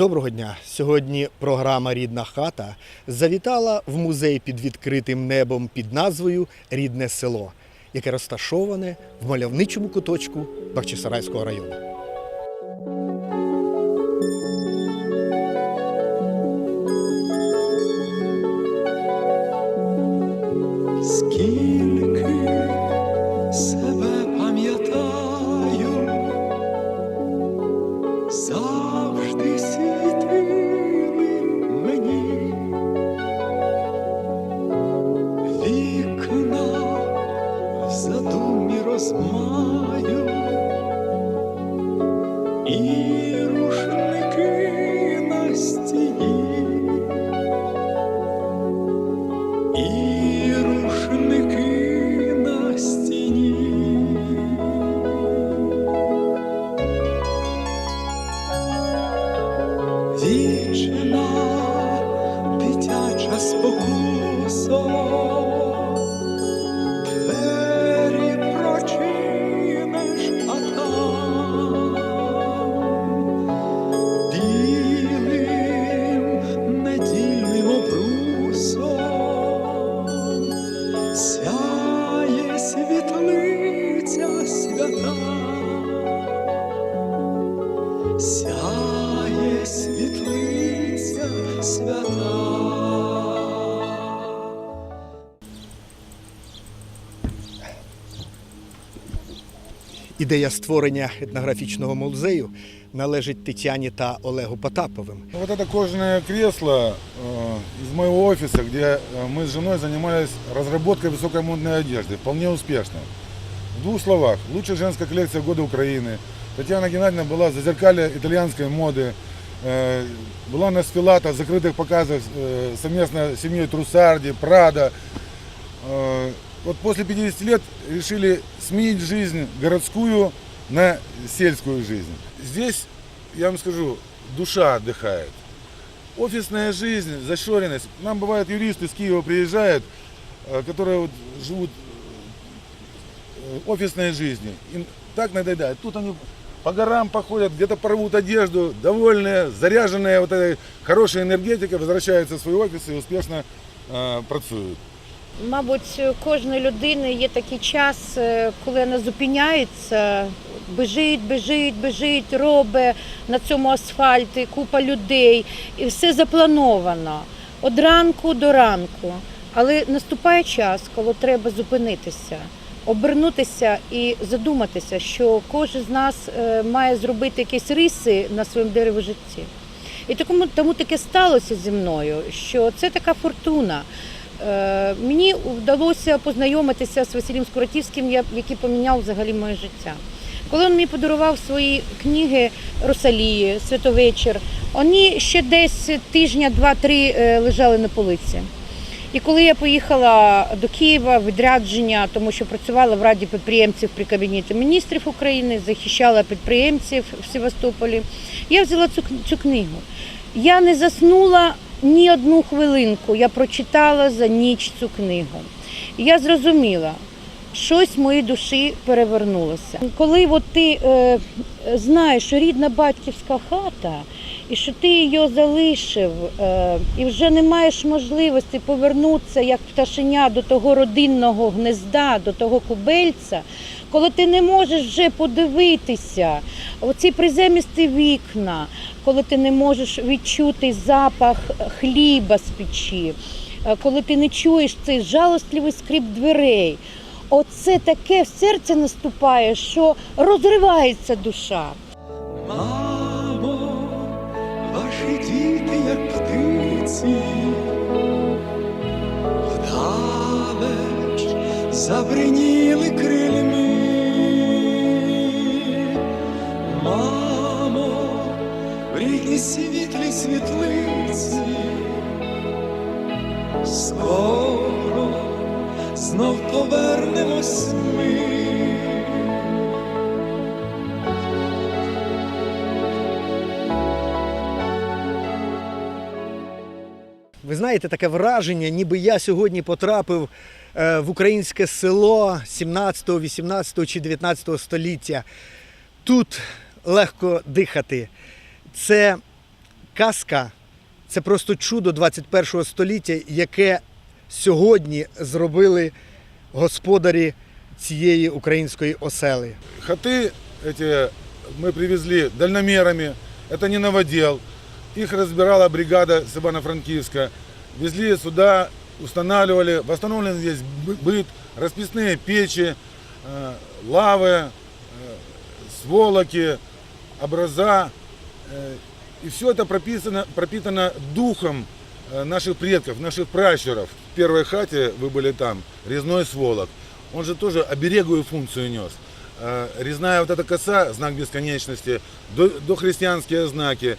Доброго дня! Сьогодні програма Рідна хата завітала в музей під відкритим небом під назвою Рідне село, яке розташоване в мальовничому куточку Бахчисарайського району. І рушники сяє світлиця свята. Ідея створення етнографічного музею належить Тетяні та Олегу Потаповим. Ну, Вот это кожаное кресло э, из моего офиса, где э, мы с женой занимались разработкой высокомодной одежды, вполне успешно. В двух словах, лучшая женская коллекция года Украины. Татьяна Геннадьевна была зазеркалье итальянской моды, была на сфилатах, закрытых показах совместно с семьей Трусарди, Прада. Вот после 50 лет решили сменить жизнь городскую на сельскую жизнь. Здесь, я вам скажу, душа отдыхает. Офисная жизнь, зашоренность. Нам бывают юристы с Киева приезжают, которые вот живут офисной жизнью. Им так надоедает. Тут они по горам походят, где-то порвут одежду, довольные, заряженные вот этой хорошей энергетикой, возвращаются в свои офисы и успешно э, працюють. Мабуть, у кожної людини є такий час, е, коли вона зупиняється, бежить, бежить, бежить, робить на цьому асфальті купа людей, і все заплановано від ранку до ранку. Але наступає час, коли треба зупинитися, обернутися і задуматися, що кожен з нас е, має зробити якісь риси на своєму дереві житті. І тому, тому таке сталося зі мною, що це така фортуна. Е, Мені вдалося познайомитися з Василем Скуратівським, який поміняв взагалі моє життя. Коли він мені подарував свої книги Росалії, Святовечір, вони ще десь тижня, два-три е, лежали на полиці. І коли я поїхала до Києва відрядження, тому що працювала в Раді підприємців при Кабінеті міністрів України, захищала підприємців в Севастополі, я взяла цю, цю книгу. Я не заснула ні одну хвилинку. Я прочитала за ніч цю книгу. Я зрозуміла, щось в моїй душі перевернулося. Коли от ти е, знаєш, що рідна батьківська хата, і що ти її залишив, е, і вже не маєш можливості повернутися як пташеня до того родинного гнезда, до того кубельця, коли ти не можеш вже подивитися оці приземісті вікна, коли ти не можеш відчути запах хліба з печі, е, коли ти не чуєш цей жалостливий скрип дверей. Оце таке в серце наступає, що розривається душа. Птиці, вдалеч забриніли крильми. Мамо, в рідній світлій світлиці, скоро знов повернемось ми. знаєте, таке враження, ніби я сьогодні потрапив е, в українське село 17, 18 чи 19 століття. Тут легко дихати. Це казка це просто чудо 21 століття, яке сьогодні зробили господарі цієї української осели. Хаты эти мы привезли дальномерами, это не новодел. Их разбирала бригада с Ивано-Франкивска. Везли сюда, устанавливали, восстановлен здесь бы- быт, расписные печи, э, лавы, э, сволоки, образа. Э, И все это прописано, пропитано духом наших предков, наших пращуров. В первой хате, вы были там, резной сволок. Он же тоже обереговую функцию нес. Резная вот эта коса, знак бесконечности, до, дохристианские знаки,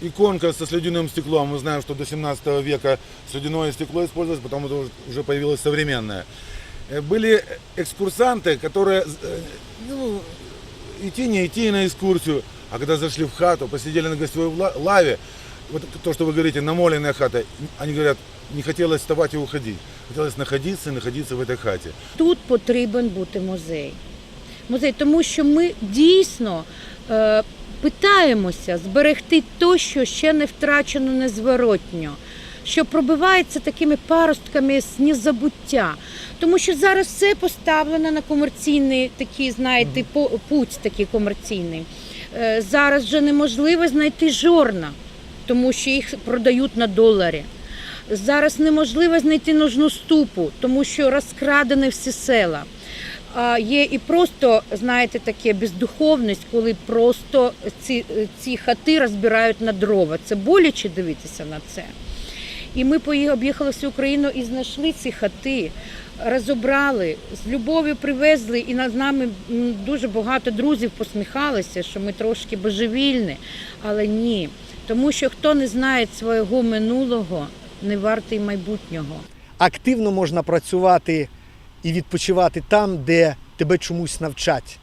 иконка со слюдяным стеклом. Мы знаем, что до 17 века слюдяное стекло использовалось, потом это уже- уже появилось современное. Э, Были экскурсанты, которые, э, ну, идти не идти на экскурсию, а когда зашли в хату, посидели на гостевой ла- лаве, вот то, что вы говорите, намоленная хата, они говорят, не хотелось вставать и уходить. Хотелось находиться и находиться в этой хате. Тут потрібен бути музей. Музей, тому що ми дійсно е, питаємося зберегти те, що ще не втрачено незворотньо, що пробивається такими паростками з незабуття. Тому що зараз все поставлено на комерційний такий, знаєте, путь такий комерційний. Е, Зараз вже неможливо знайти жорна, тому що їх продають на доларі. Зараз неможливо знайти нужну ступу, тому що розкрадені всі села. Є і просто, знаєте, таке бездуховність, коли просто ці, ці хати розбирають на дрова. Це боляче дивитися на це. І ми об'їхали всю Україну і знайшли ці хати, розібрали, з любов'ю привезли, і над нами дуже багато друзів посміхалися, що ми трошки божевільні, але ні. Тому що хто не знає свого минулого, не вартий майбутнього. Активно можна працювати і відпочивати там, де тебе чомусь навчать.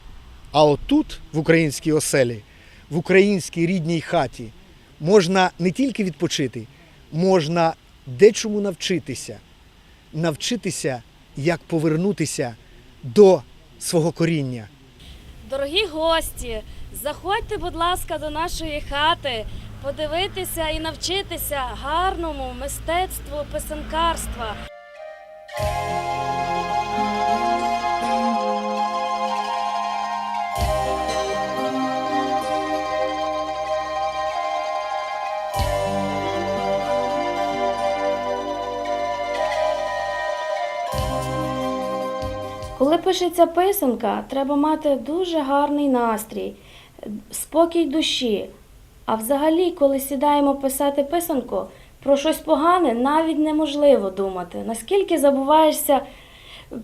А отут, в українській оселі, в українській рідній хаті, можна не тільки відпочити, можна дечому навчитися. Навчитися, як повернутися до свого коріння. Дорогі гості, заходьте, будь ласка, до нашої хати, подивитися і навчитися гарному мистецтву писанкарства. Коли пишеться писанка, треба мати дуже гарний настрій, спокій душі. А взагалі, коли сідаємо писати писанку, про щось погане навіть неможливо думати. Наскільки забуваєшся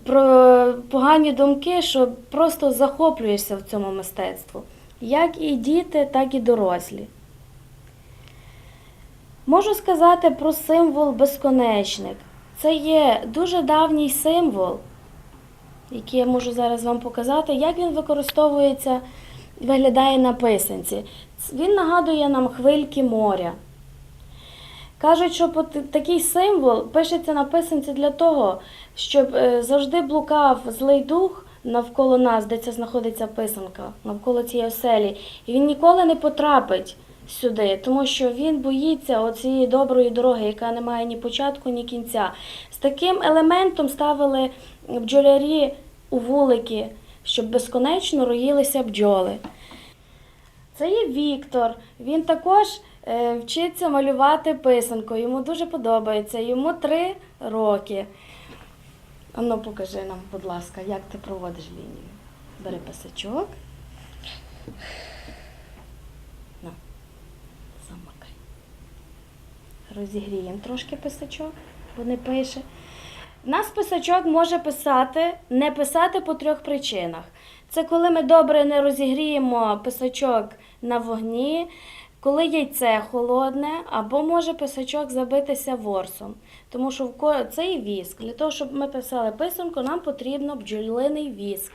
про погані думки, що просто захоплюєшся в цьому мистецтву. Як і діти, так і дорослі. Можу сказати про символ безконечник. Це є дуже давній символ, який я можу зараз вам показати, як він використовується, виглядає на писанці. Він нагадує нам хвильки моря. Кажуть, що такий символ пишеться на писанці для того, щоб е, завжди блукав злий дух навколо нас, де це знаходиться писанка, навколо цієї оселі. І він ніколи не потрапить сюди, тому що він боїться оцієї доброї дороги, яка не має ні початку, ні кінця. З таким елементом ставили бджолярі у вулики, щоб безконечно роїлися бджоли. Це є Віктор. Він також е, вчиться малювати писанку. Йому дуже подобається. Йому три роки. Ану, покажи нам, будь ласка, як ти проводиш лінію. Бери писачок. На, замакай. Розігріємо трошки писачок, бо не пише. Нас писачок може писати, не писати по трьох причинах. Це коли ми добре не розігріємо писачок на вогні, коли яйце холодне, або може писачок забитися ворсом. Тому що це і віск. Для того, щоб ми писали писанку, нам потрібно бджолиний віск.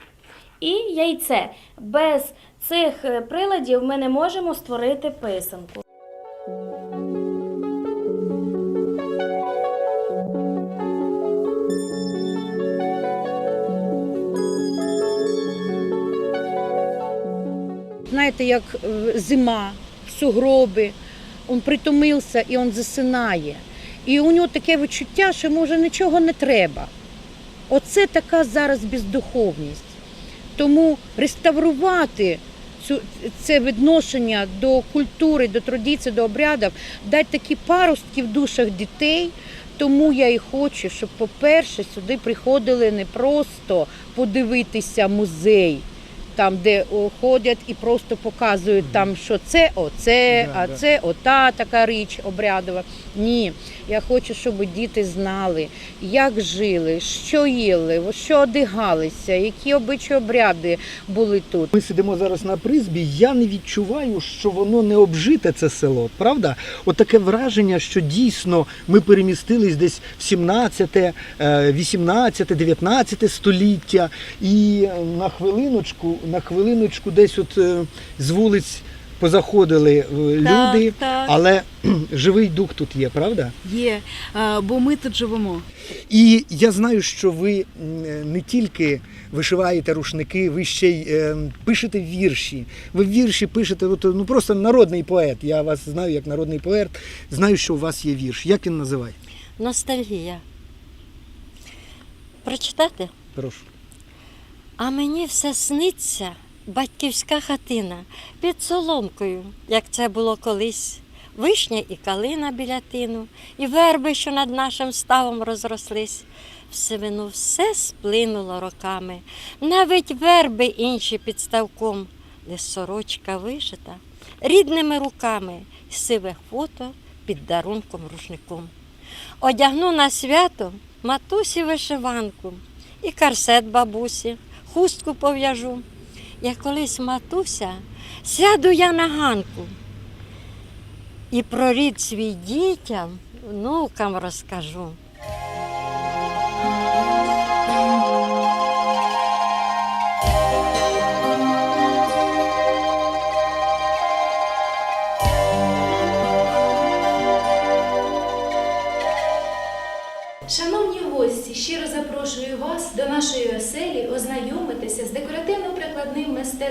І яйце. Без цих е, приладів ми не можемо створити писанку. Знаєте, як е, зима, сугроби, він притомився і він засинає. І у нього таке відчуття, що може нічого не треба. Оце така зараз бездуховність. Тому реставрувати цю, це відношення до культури, до традицій, до обрядів, дати такі паростки в душах дітей. Тому я і хочу, щоб, по-перше, сюди приходили не просто подивитися музей, там, де ходять і просто показують, там, що це оце, а це ота така річ обрядова. Ні, я хочу, щоб діти знали, як жили, що їли, що одягалися, які обичі обряди були тут. Ми сидимо зараз на призбі. Я не відчуваю, що воно не обжите це село. Правда? От таке враження, що дійсно ми перемістились десь в 17, е, 18, 19 століття, і на хвилиночку, на хвилиночку, десь от е, з вулиць позаходили е, люди, так. але живий дух тут є, правда? Є, е, бо ми тут живемо. І я знаю, що ви не тільки вишиваєте рушники, ви ще й пишете вірші. Ви вірші пишете, от, ну просто народний поет. Я вас знаю як народний поет. Знаю, що у вас є вірш. Як він називає? Ностальгія. Прочитати? Прошу. А мені все сниться батьківська хатина під соломкою, як це було колись. Вишня і калина біля тину, і верби, що над нашим ставом розрослись. В сивину все сплинуло роками, навіть верби інші під ставком, де сорочка вишита рідними руками, і сиве фото під дарунком рушником. Одягну на свято матусі вишиванку і корсет бабусі, хустку пов'яжу. Я колись матуся, сяду я на ганку і про рід свій дітям, внукам розкажу.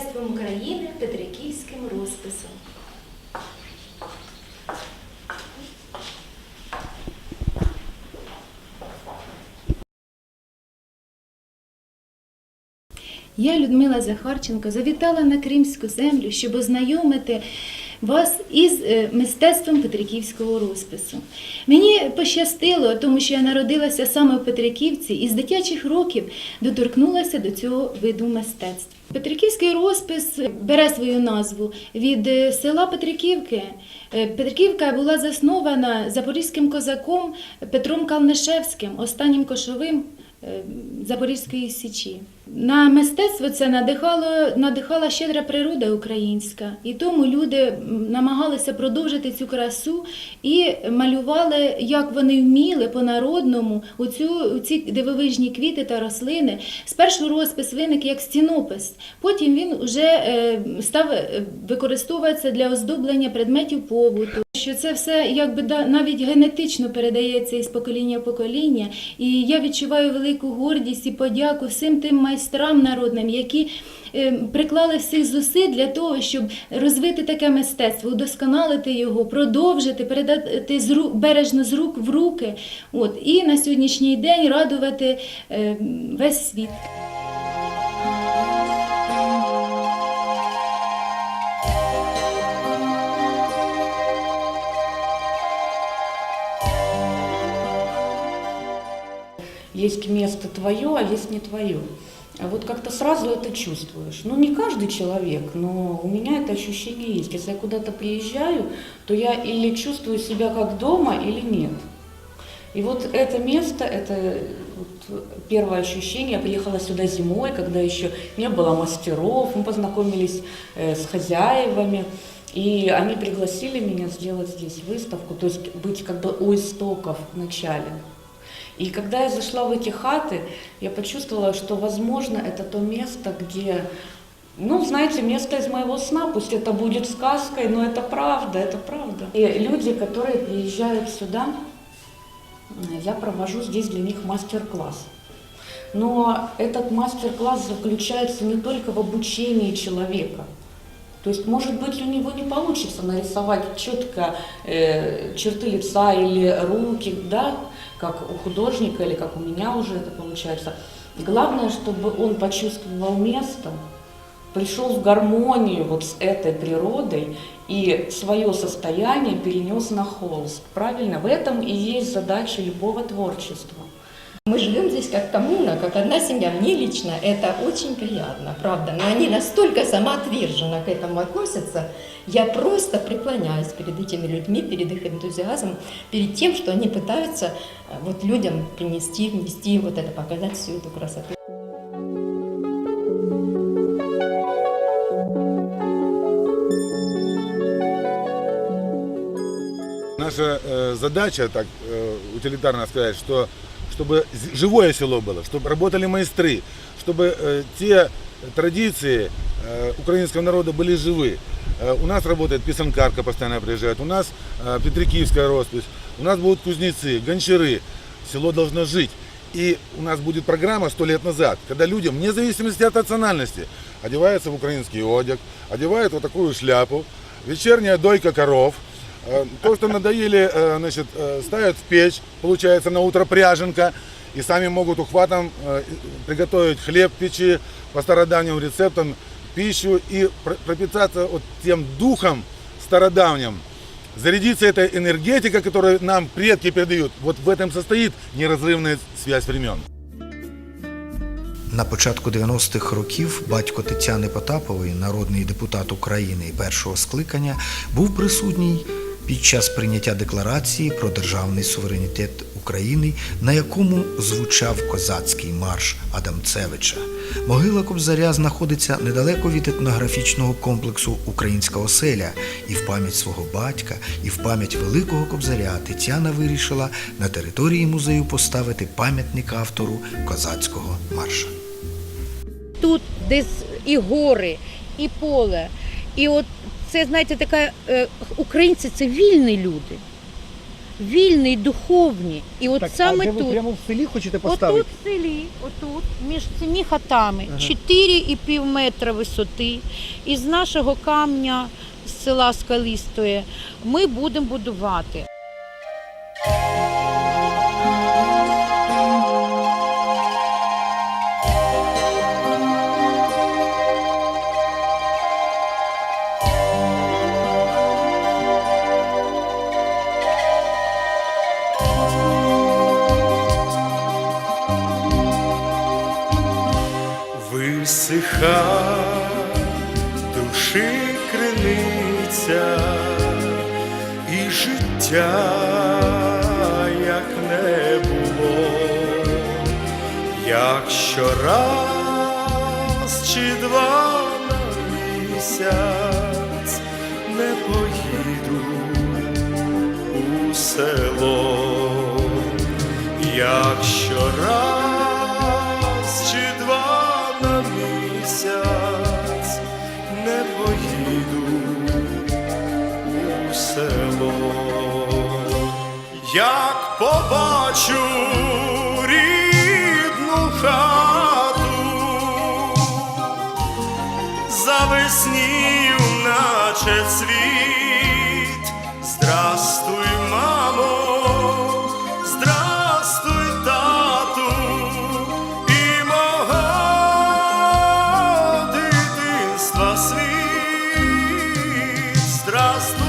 Мистецтвом України Петриківським розписом. Я, Людмила Захарченко, завітала на Кримську землю, щоб ознайомити вас із е, мистецтвом Петриківського розпису. Мені пощастило, тому що я народилася саме в Петриківці і з дитячих років доторкнулася до цього виду мистецтва. Петриківський розпис бере свою назву від е, села Петриківки. Е, Петриківка була заснована запорізьким козаком Петром Калнишевським, останнім кошовим Запорізької січі. На мистецтво це надихало, надихала щедра природа українська, і тому люди намагалися продовжити цю красу і малювали, як вони вміли по-народному у, цю, ці дивовижні квіти та рослини. Спершу розпис виник як стінопис, потім він вже е, став е, використовуватися для оздоблення предметів побуту. Що це все якби навіть генетично передається із покоління в покоління, і я відчуваю велику гордість і подяку всім тим майстрам народним, які е, приклали всіх зусиль для того, щоб розвити таке мистецтво, удосконалити його, продовжити, передати з рук, бережно з рук в руки. От і на сьогоднішній день радувати е, весь світ. есть место твое, а есть не твое. А вот как-то сразу это чувствуешь. Ну, не каждый человек, но у меня это ощущение есть. Если я куда-то приезжаю, то я или чувствую себя как дома, или нет. И вот это место, это вот первое ощущение. Я приехала сюда зимой, когда еще не было мастеров. Мы познакомились э, с хозяевами. И они пригласили меня сделать здесь выставку, то есть быть как бы у истоков в начале. И когда я зашла в эти хаты, я почувствовала, что, возможно, это то место, где, ну, знаете, место из моего сна, пусть это будет сказкой, но это правда, это правда. И люди, которые приезжают сюда, я провожу здесь для них мастер-класс. Но этот мастер-класс заключается не только в обучении человека, То есть, может быть, у него не получится нарисовать четко э, черты лица или руки, да, как у художника или как у меня уже это получается. Главное, чтобы он почувствовал место, пришел в гармонию вот с этой природой и свое состояние перенес на холст. Правильно? В этом и есть задача любого творчества. Мы живем здесь как коммуна, как одна семья. Мне лично это очень приятно, правда. Но они настолько самоотверженно к этому относятся. Я просто преклоняюсь перед этими людьми, перед их энтузиазмом, перед тем, что они пытаются э, вот людям принести, внести вот это, показать всю эту красоту. Наша э, задача, так э, утилитарно сказать, что чтобы живое село было, чтобы работали майстры, чтобы э, те традиции э, украинского народа были живы. Э, у нас работает писанкарка, постоянно приезжает, у нас э, петрикиевская роспись, у нас будут кузнецы, гончары. Село должно жить. И у нас будет программа сто лет назад, когда людям, вне зависимости от национальности, одеваются в украинский одяг, одевают вот такую шляпу, вечерняя дойка коров, То, что надоели, э, значит, э, ставят в печь, получается на утро пряженка, и сами могут ухватом э, приготовить хлеб в печи по стародавним рецептам, пищу и пр- пропитаться вот тем духом стародавним, зарядиться этой энергетикой, которую нам предки передают. Вот в этом состоит неразрывная связь времен. На початку 90-х років батько Тетяни Потапової, народний депутат України першого скликання, був присутній під час прийняття декларації про державний суверенітет України, на якому звучав козацький марш Адамцевича. Могила Кобзаря знаходиться недалеко від етнографічного комплексу Українська оселя, і в пам'ять свого батька, і в пам'ять великого Кобзаря Тетяна вирішила на території музею поставити пам'ятник автору козацького марша. Тут десь і гори, і поле. І от це, знаєте, така е, українці це вільні люди. Вільні, духовні. І от саме тут. в селі хочете Отут в селі, отут, між цими хатами, 4,5 метра висоти. Із нашого камня з села Скалістої ми будемо будувати. Життя як не було, якщо щораз чи два на місяць не поїду у як побачу рідну хату, завеснів, наче світ, здрастуй, мамо. Здравствуй.